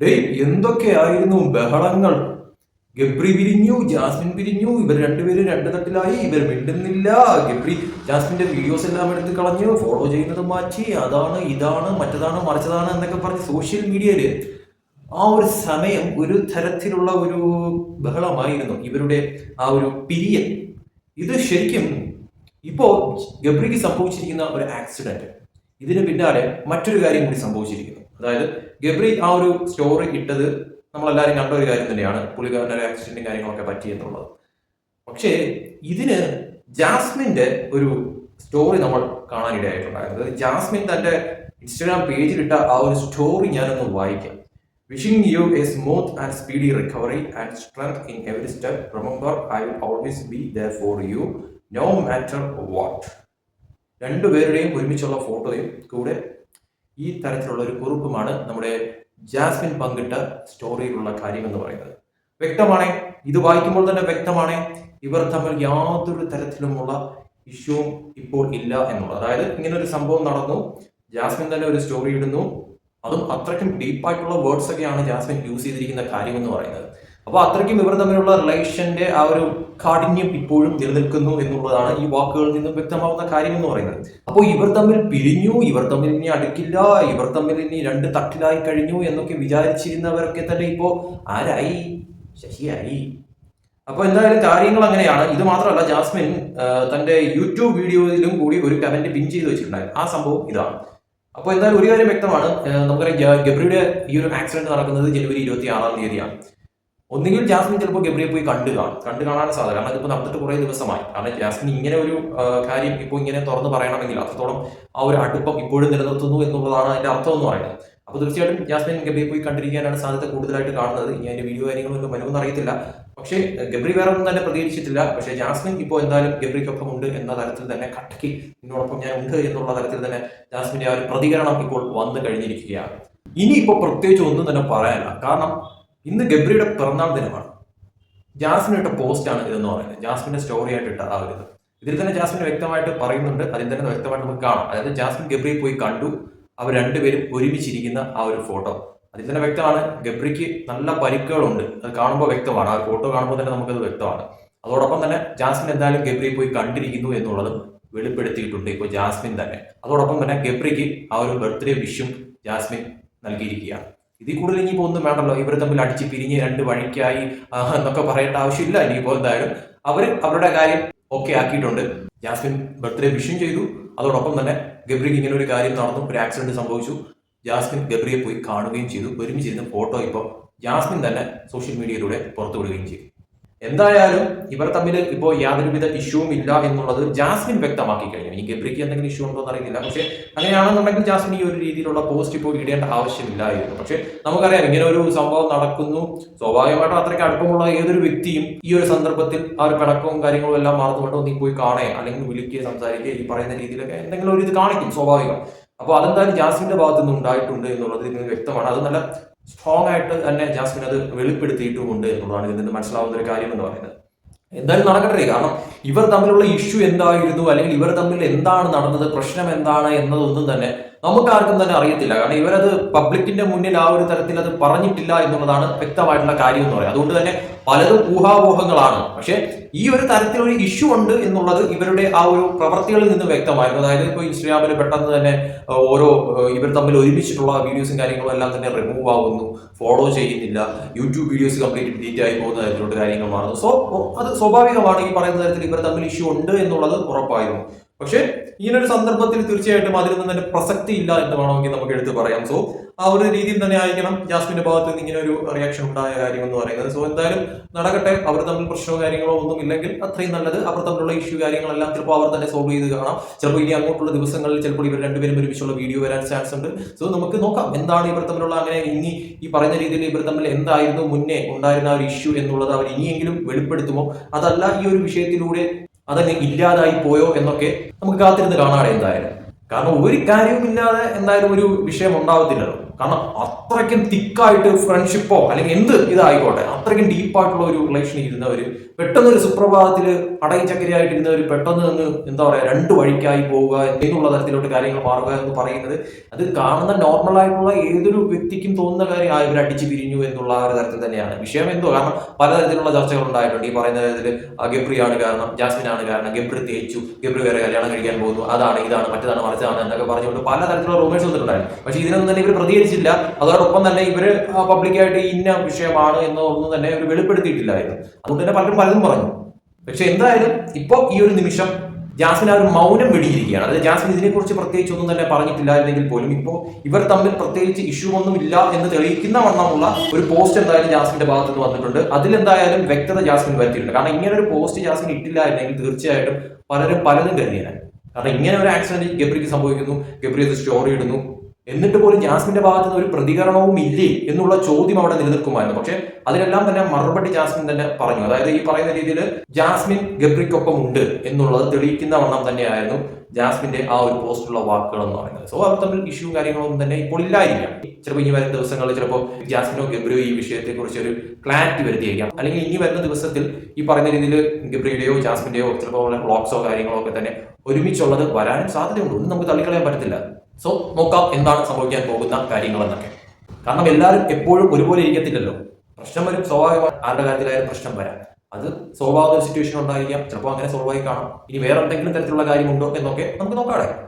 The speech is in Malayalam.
ഡേയ് എന്തൊക്കെയായിരുന്നു ബഹളങ്ങൾ? ഗബ്രി പിരിഞ്ഞു ജാസ്മിൻ പിരിഞ്ഞു ഇവർ രണ്ടുപേരും രണ്ട് തട്ടിലായി ഇവർ മിണ്ടുന്നില്ല. ഗബ്രി ജാസ്മിന്റെ വീഡിയോസ് എല്ലാം എടുത്ത് കളഞ്ഞു ഫോളോ ചെയ്യുന്നത് മാറ്റി അതാണ് ഇതാണ് മറ്റതാണ് മറിച്ചതാണ് എന്നൊക്കെ പറഞ്ഞ് സോഷ്യൽ മീഡിയയിൽ ആ ഒരു സമയം ഒരു തരത്തിലുള്ള ഒരു ബഹളമായിരുന്നു ഇവരുടെ ആ ഒരു പിരിയൽ. ഇത് ശരിക്കും ഇപ്പോ ഗബ്രിക്ക് സംഭവിച്ചിരിക്കുന്ന ഒരു ആക്സിഡന്റ് ഇതിന് പിന്നാലെ മറ്റൊരു കാര്യം കൂടി സംഭവിച്ചിരിക്കുന്നു. അതായത് ഗബ്രി ആ ഒരു സ്റ്റോറി ഇട്ടത് നമ്മളെല്ലാവരും കണ്ട ഒരു കാര്യം തന്നെയാണ്. പുള്ളിക്കാരന്റെ ഒരു കാര്യങ്ങളൊക്കെ പറ്റി എന്നുള്ളത്. പക്ഷേ ഇതിന് ജാസ്മിന്റെ ഒരു സ്റ്റോറി നമ്മൾ കാണാനിടയായിട്ടുണ്ടായിരുന്നു അതായത് ജാസ്മിൻ തന്റെ ഇൻസ്റ്റാഗ്രാം പേജിലിട്ട ആ ഒരു സ്റ്റോറി ഞാനൊന്ന് വായിക്കാം. Wishing you a smooth and speedy recovery and strength in every step remember I will always be there for you no matter what രണ്ടുപേരുടെയും ഒരുമിച്ചുള്ള ഫോട്ടോയും കൂടെ ഈ തരത്തിലുള്ള ഒരു കുറിപ്പുമാണ് നമ്മുടെ ജാസ്മിൻ പങ്കിട്ട സ്റ്റോറിയിലുള്ള കാര്യം എന്ന് പറയുന്നത്. വ്യക്തമാണ്? ഇത് വായിക്കുമ്പോൾ തന്നെ വ്യക്തമാണ്? ഇവർ തമ്മിൽ യാതൊരു തരത്തിലുമുള്ള ഇഷ്യൂവും ഇപ്പോൾ ഇല്ല എന്നുള്ളത്. അതായത് ഇങ്ങനെ ഒരു സംഭവം നടന്നു. ജാസ്മിൻ തന്നെ ഒരു സ്റ്റോറി ഇടുന്നു. അതും അത്രയ്ക്കും ഡീപ്പായിട്ടുള്ള വേർഡ്സ് ഒക്കെയാണ് ജാസ്മിൻ യൂസ് ചെയ്തിരിക്കുന്ന കാര്യം എന്ന് പറയുന്നത്. അപ്പോൾ അത്രയ്ക്കും ഇവർ തമ്മിലുള്ള റിലേഷന്റെ ആ ഒരു കാഠിന്യം ഇപ്പോഴും നിലനിൽക്കുന്നു എന്നുള്ളതാണ് ഈ വാക്കുകളിൽ നിന്നും വ്യക്തമാവുന്ന കാര്യം എന്ന് പറയുന്നത്. അപ്പോൾ ഇവർ തമ്മിൽ പിരിഞ്ഞു ഇവർ തമ്മിൽ ഇനി അടുക്കില്ല ഇവർ തമ്മിൽ ഇനി രണ്ട് തട്ടിലായി കഴിഞ്ഞു എന്നൊക്കെ വിചാരിച്ചിരുന്നവരൊക്കെ തന്നെ ഇപ്പോ ആരായി? ശശിയായി അപ്പോൾ എന്തായാലും കാര്യങ്ങൾ അങ്ങനെയാണ്. ഇത് മാത്രമല്ല ജാസ്മിൻ തന്റെ യൂട്യൂബ് വീഡിയോയിലും കൂടി ഒരു കമന്റ് പിൻ ചെയ്ത് വെച്ചിട്ടുണ്ടായിരുന്നു. ആ സംഭവം ഇതാണ്. അപ്പോൾ എന്തായാലും ഒരു കാര്യം വ്യക്തമാണ്. നമുക്കറിയാം ഗബ്രിയുടെ ഈ ഒരു ആക്സിഡന്റ് നടക്കുന്നത് ജനുവരി ഇരുപത്തി ആറാം തീയതിയാണ്. ഒന്നുകിൽ ജാസ്മിൻ ചിലപ്പോൾ ഗബ്രിയെ പോയി കണ്ടു കാണും. കണ്ടു കാണാൻ സാധ്യത. കാരണം ഇതിപ്പോൾ നടന്നിട്ട് കുറേ ദിവസമായി. കാരണം ജാസ്മിൻ ഇങ്ങനെ ഒരു കാര്യം ഇപ്പോൾ ഇങ്ങനെ തുറന്ന് പറയണമെങ്കിൽ അത്രത്തോളം ആ ഒരു അടുപ്പം ഇപ്പോഴും നിലനിർത്തുന്നു എന്നുള്ളതാണ് അതിന്റെ അർത്ഥം എന്ന് പറയുന്നത്. അപ്പോൾ തീർച്ചയായിട്ടും ജാസ്മിൻ ഗബ്രിയെ പോയി കണ്ടിരിക്കാനാണ് സാധ്യത കൂടുതലായിട്ട് കാണുന്നത്. ഇനി അതിന്റെ വീഡിയോ കാര്യങ്ങളൊന്നും വരുമെന്ന് അറിയത്തില്ല. പക്ഷേ ഗബ്രി വേറെ ഒന്നും തന്നെ പ്രതീക്ഷിച്ചിട്ടില്ല പക്ഷേ ജാസ്മിൻ ഇപ്പോൾ എന്തായാലും ഗബ്രിക്കൊപ്പം ഉണ്ട് എന്ന തരത്തിൽ തന്നെ കട്ടയ്ക്ക് എന്നോടൊപ്പം ഞാൻ ഉണ്ട് എന്നുള്ള തരത്തിൽ തന്നെ ജാസ്മിന്റെ ആ ഒരു പ്രതികരണം ഇപ്പോൾ വന്നു കഴിഞ്ഞിരിക്കുകയാണ്. ഇനി ഇപ്പോൾ പ്രത്യേകിച്ച് ഒന്നും തന്നെ പറയാനില്ല. കാരണം ഇന്ന് ഗബ്രിയുടെ പിറന്നാൾ ദിനമാണ്. ജാസ്മിൻ ഇട്ട പോസ്റ്റാണ് ഇതെന്ന് പറയുന്നത്. ജാസ്മിന്റെ സ്റ്റോറി ആയിട്ട് ഇട്ട ആ ഒരു ഇത്. ഇതിൽ തന്നെ ജാസ്മിൻ വ്യക്തമായിട്ട് പറയുന്നുണ്ട്. അതിൽ തന്നെ വ്യക്തമായിട്ട് നമുക്ക് കാണാം. അതായത് ജാസ്മിൻ ഗബ്രി പോയി കണ്ടു. അവർ രണ്ടുപേരും ഒരുമിച്ചിരിക്കുന്ന ആ ഒരു ഫോട്ടോ അതിൽ തന്നെ വ്യക്തമാണ് ഗബ്രിക്ക് നല്ല പരിക്കുകളുണ്ട്. അത് കാണുമ്പോൾ വ്യക്തമാണ്. ആ ഫോട്ടോ കാണുമ്പോൾ തന്നെ നമുക്കത് വ്യക്തമാണ്. അതോടൊപ്പം തന്നെ ജാസ്മിൻ എന്തായാലും ഗബ്രി പോയി കണ്ടിരിക്കുന്നു എന്നുള്ളതും വെളിപ്പെടുത്തിയിട്ടുണ്ട് ഇപ്പോൾ ജാസ്മിൻ തന്നെ. അതോടൊപ്പം തന്നെ ഗബ്രിക്ക് ആ ഒരു ബർത്ത്ഡേ വിഷും ജാസ്മിൻ നൽകിയിരിക്കുകയാണ്. ഇതിൽ കൂടുതൽ ഇനിയിപ്പോൾ ഒന്നും വേണ്ടല്ലോ. ഇവർ തമ്മിൽ അടിച്ച് പിരിഞ്ഞ് രണ്ട് വഴിക്കായി എന്നൊക്കെ പറയേണ്ട ആവശ്യമില്ല. ഇനിയിപ്പോൾ എന്തായാലും അവർ അവരുടെ കാര്യം ഓക്കെ ആക്കിയിട്ടുണ്ട്. ജാസ്മിൻ ബർത്ത്ഡേ വിഷും ചെയ്തു. അതോടൊപ്പം തന്നെ ഗബ്രിക്ക് ഇങ്ങനെ ഒരു കാര്യം നടന്നു. ഒരു ആക്സിഡന്റ് സംഭവിച്ചു. ജാസ്മിൻ ഗബ്രിയെ പോയി കാണുകയും ചെയ്തു. ഒരുമിച്ചിരുന്ന് ഫോട്ടോ ഇപ്പോൾ ജാസ്മിൻ തന്നെ സോഷ്യൽ മീഡിയയിലൂടെ പുറത്തുവിടുകയും ചെയ്തു. എന്തായാലും ഇവർ തമ്മിൽ ഇപ്പോൾ യാതൊരുവിധ ഇഷ്യൂവും ഇല്ല എന്നുള്ളത് ജാസ്മിൻ വ്യക്തമാക്കി കഴിഞ്ഞു. എനിക്ക് ഗബ്രിക്ക് എന്തെങ്കിലും ഇഷ്യൂ ഉണ്ടോ എന്ന് അറിയില്ല പക്ഷേ അങ്ങനെയാണെന്നുണ്ടെങ്കിൽ ജാസ്മിൻ ഈ ഒരു രീതിയിലുള്ള പോസ്റ്റ് ഇപ്പോൾ ഇടേണ്ട ആവശ്യമില്ലായിരുന്നു. പക്ഷേ നമുക്കറിയാം ഇങ്ങനെ ഒരു സംഭവം നടക്കുന്നു. സ്വാഭാവികമായിട്ടും അത്രയ്ക്ക് അടുപ്പമുള്ള ഏതൊരു വ്യക്തിയും ഈ ഒരു സന്ദർഭത്തിൽ ആ ഒരു പിണക്കവും കാര്യങ്ങളും എല്ലാം മറന്നുകൊണ്ട് നീ പോയി കാണേ അല്ലെങ്കിൽ വിളിക്കുക സംസാരിക്കുക ഈ പറയുന്ന രീതിയിലൊക്കെ എന്തെങ്കിലും ഒരു ഇത് കാണിക്കും സ്വാഭാവികം. അപ്പോൾ അതെന്തായാലും ജാസ്മിന്റെ ഭാഗത്തുനിന്ന് ഉണ്ടായിട്ടുണ്ട് എന്നുള്ളത് ഇതിന് വ്യക്തമാണ്. അത് നല്ല സ്ട്രോങ് ആയിട്ട് തന്നെ ജാസ്മിൻ അത് വെളിപ്പെടുത്തിയിട്ടുമുണ്ട് എന്നുള്ളതാണ് ഇതിൽ നിന്ന് മനസ്സിലാവുന്ന ഒരു കാര്യം എന്ന് പറയുന്നത്. എന്തായാലും നടക്കട്ടെ കാരണം ഇവർ തമ്മിലുള്ള ഇഷ്യൂ എന്തായിരുന്നു അല്ലെങ്കിൽ ഇവർ തമ്മിൽ എന്താണ് നടന്നത് പ്രശ്നം എന്താണ് എന്നതൊന്നും തന്നെ നമുക്ക് ആർക്കും തന്നെ അറിയത്തില്ല. കാരണം ഇവരത് പബ്ലിക്കിന്റെ മുന്നിൽ ആ ഒരു തരത്തിൽ അത് പറഞ്ഞിട്ടില്ല എന്നുള്ളതാണ് വ്യക്തമായിട്ടുള്ള കാര്യം എന്ന് പറയുന്നത് അതുകൊണ്ട് തന്നെ പലതും ഊഹാപോഹങ്ങളാണ്. പക്ഷേ ഈ ഒരു തരത്തിലൊരു ഇഷ്യൂ ഉണ്ട് എന്നുള്ളത് ഇവരുടെ ആ ഒരു പ്രവർത്തികളിൽ നിന്ന് വ്യക്തമായിരുന്നു. അതായത് ഇപ്പോൾ ഇൻസ്റ്റഗ്രാമിൽ പെട്ടെന്ന് തന്നെ ഓരോ ഇവർ തമ്മിൽ ഒരുമിച്ചിട്ടുള്ള വീഡിയോസും കാര്യങ്ങളും എല്ലാം തന്നെ റിമൂവ് ആകുന്നു ഫോളോ ചെയ്യുന്നില്ല. യൂട്യൂബ് വീഡിയോസ് കംപ്ലീറ്റ് ഡിലീറ്റ് ആയി പോകുന്ന തരത്തിലുള്ള കാര്യങ്ങൾ മാറുന്നു. സോ അത് സ്വാഭാവികമാണ് ഈ പറയുന്ന തരത്തിൽ ഇവർ തമ്മിൽ ഇഷ്യൂ ഉണ്ട് എന്നുള്ളത് ഉറപ്പായിരുന്നു. പക്ഷേ ഒരു സന്ദർഭത്തിൽ തീർച്ചയായിട്ടും അതിലൊന്നും തന്നെ പ്രസക്തി ഇല്ല എന്ന് വേണമെങ്കിൽ നമുക്ക് എടുത്തു പറയാം. സോ ആ ഒരു രീതിയിൽ തന്നെ ആയിരിക്കണം ജാസ്മിന്റെ ഭാഗത്ത് നിന്ന് ഇങ്ങനെ ഒരു റിയാക്ഷൻ ഉണ്ടായ കാര്യം എന്ന് പറയുന്നത്. സോ എന്തായാലും നടക്കട്ടെ. അവർ തമ്മിൽ പ്രശ്നമോ കാര്യങ്ങളോ ഒന്നും ഇല്ലെങ്കിൽ അത്രയും നല്ലത്. അവർ തമ്മിലുള്ള ഇഷ്യൂ കാര്യങ്ങളെല്ലാം ചിലപ്പോൾ അവർ തന്നെ സോൾവ് ചെയ്ത് കാണാം. ചിലപ്പോൾ ഇനി അങ്ങോട്ടുള്ള ദിവസങ്ങളിൽ ചിലപ്പോൾ ഇവർ രണ്ടുപേരും ഒരുമിച്ചുള്ള വീഡിയോ വരാൻ ചാൻസ് ഉണ്ട്. സോ നമുക്ക് നോക്കാം എന്താണ് ഇവർ തമ്മിലുള്ള അങ്ങനെ ഇനി ഈ പറഞ്ഞ രീതിയിൽ ഇവർ തമ്മിൽ എന്തായിരുന്നു മുന്നേ ഉണ്ടായിരുന്ന ഒരു ഇഷ്യൂ എന്നുള്ളത് അവർ ഇനിയെങ്കിലും വെളിപ്പെടുത്തുമോ? അതല്ല ഈ ഒരു വിഷയത്തിലൂടെ അതങ്ങ് ഇല്ലാതായി പോയോ എന്നൊക്കെ നമുക്ക് കാത്തിരുന്ന് കാണാടെ എന്തായാലും. കാരണം ഒരു കാര്യവും ഇല്ലാതെ എന്തായാലും ഒരു വിഷയം ഉണ്ടാവത്തില്ലല്ലോ. കാരണം അത്രയ്ക്കും തിക്കായിട്ട് ഫ്രണ്ട്ഷിപ്പോ അല്ലെങ്കിൽ എന്ത് ഇതായിക്കോട്ടെ അത്രയ്ക്കും ഡീപ്പായിട്ടുള്ള ഒരു റിലേഷൻ ഇരുന്നവർ പെട്ടെന്ന് ഒരു സുപ്രഭാതത്തിൽ അടയിച്ചക്കരയായിട്ടിരുന്നവർ പെട്ടെന്ന് അങ്ങ് എന്താ പറയുക രണ്ട് വഴിക്കായി പോവുക എന്നുള്ള തരത്തിലോട്ട് കാര്യങ്ങൾ മാറുക എന്ന് പറയുന്നത് അത് കാണുന്ന നോർമൽ ആയിട്ടുള്ള ഏതൊരു വ്യക്തിക്കും തോന്നുന്ന കാര്യം ആ ഇവർ അടിച്ചു പിരിഞ്ഞു എന്നുള്ള ഒരു തരത്തിൽ തന്നെയാണ്. വിഷയം എന്തോ കാരണം പലതരത്തിലുള്ള ചർച്ചകൾ ഉണ്ടായിട്ടുണ്ട്. ഈ പറയുന്ന തരത്തിൽ ഗബ്രിയാണ് കാരണം ജാസ്മിൻ ആണ് കാരണം ഗബ്രി തേച്ചു ഗബ്രി വേറെ കല്യാണം കഴിക്കാൻ പോകുന്നു അതാണ് ഇതാണ് മറ്റേതാണ് മറിച്ചതാണ് എന്നൊക്കെ പറഞ്ഞുകൊണ്ട് പലതരത്തിലുള്ള റൂമേഴ്സ് വന്നിട്ടുണ്ടായിരുന്നു. പക്ഷേ ഇതിനൊന്നും തന്നെ ഇവർ പ്രതികരിച്ചില്ല അതോടൊപ്പം തന്നെ ഇവർ പബ്ലിക്കായിട്ട് ഇന്ന വിഷയമാണ് എന്ന് ഒന്നും തന്നെ ഇവർ വെളിപ്പെടുത്തിയിട്ടില്ലായിരുന്നു. അതുകൊണ്ട് തന്നെ പലരും പലതും പറഞ്ഞു. പക്ഷെ എന്തായാലും ഇപ്പോൾ ഈ ഒരു നിമിഷം ജാസിൻ ആ ഒരു മൗനം വെടിയിരിക്കുകയാണ്. അതായത് ജാസ്മിൻ ഇതിനെക്കുറിച്ച് പ്രത്യേകിച്ച് ഒന്നും തന്നെ പറഞ്ഞിട്ടില്ലായിരുന്നെങ്കിൽ പോലും ഇപ്പോൾ ഇവർ തമ്മിൽ പ്രത്യേകിച്ച് ഇഷ്യൂ ഒന്നും ഇല്ല എന്ന് തെളിയിക്കുന്ന വണ്ണമുള്ള ഒരു പോസ്റ്റ് എന്തായാലും ജാസ്മിന്റെ ഭാഗത്ത് നിന്ന് വന്നിട്ടുണ്ട്. അതിലെന്തായാലും വ്യക്തത ജാസിൻ വരുത്തിയിട്ടുണ്ട്. കാരണം ഇങ്ങനെ ഒരു പോസ്റ്റ് ജാസ്മിൻ ഇട്ടില്ലായിരുന്നെങ്കിൽ തീർച്ചയായിട്ടും പലരും പലതും കരുതിയാണ് കാരണം ഇങ്ങനെ ഒരു ആക്സിഡന്റ് ഗബ്രിക്ക് സംഭവിക്കുന്നു. ഗബ്രി അത് സ്റ്റോറി ഇടുന്നു. എന്നിട്ട് പോലും ജാസ്മിന്റെ ഭാഗത്ത് നിന്ന് ഒരു പ്രതികരണവും ഇല്ലേ എന്നുള്ള ചോദ്യം അവിടെ നിലനിൽക്കുമായിരുന്നു. പക്ഷെ അതിനെല്ലാം തന്നെ മറുപടി ജാസ്മിൻ തന്നെ പറഞ്ഞു. അതായത് ഈ പറയുന്ന രീതിയിൽ ജാസ്മിൻ ഗബ്രിക്കൊപ്പം ഉണ്ട് എന്നുള്ളത് തെളിയിക്കുന്ന വണ്ണം തന്നെയായിരുന്നു ജാസ്മിന്റെ ആ ഒരു പോസ്റ്റുള്ള വാക്കുകൾ എന്ന് പറയുന്നത്. സോ അവർ തമ്മിൽ ഇഷ്യൂ കാര്യങ്ങളൊന്നും തന്നെ ഇപ്പോൾ ഇല്ലായില്ല ചിലപ്പോൾ ഇനി വരുന്ന ദിവസങ്ങളിൽ ചിലപ്പോൾ ജാസ്മിനോ ഗബ്രിയോ ഈ വിഷയത്തെ കുറിച്ച് ഒരു ക്ലാരിറ്റി വരുത്തിയേക്കാം. അല്ലെങ്കിൽ ഇനി വരുന്ന ദിവസത്തിൽ ഈ പറയുന്ന രീതിയിൽ ഗബ്രിയുടെയോ ജാസ്മിന്റെയോ ചിലപ്പോൾ ബ്ലോക്സോ കാര്യങ്ങളോ ഒക്കെ തന്നെ ഒരുമിച്ചുള്ളത് വരാനും സാധ്യതയുണ്ട്. ഒന്നും നമുക്ക് തള്ളിക്കളയാൻ പറ്റത്തില്ല. സോ നോക്കാം എന്താണ് സംഭവിക്കാൻ പോകുന്ന കാര്യങ്ങൾ എന്നൊക്കെ കാരണം എല്ലാവരും എപ്പോഴും ഒരുപോലെ ഇരിക്കത്തില്ലല്ലോ. പ്രശ്നം വരും സ്വാഭാവികമായി ആരുടെ കാര്യത്തിലായാലും പ്രശ്നം വരാം. അത് സ്വാഭാവിക സിറ്റുവേഷൻ ഉണ്ടായിരിക്കാം. ചിലപ്പോൾ അങ്ങനെ സോൾവ് ആയി കാണാം. ഇനി വേറെ എന്തെങ്കിലും തരത്തിലുള്ള കാര്യമുണ്ടോ എന്നൊക്കെ നമുക്ക് നോക്കാടെ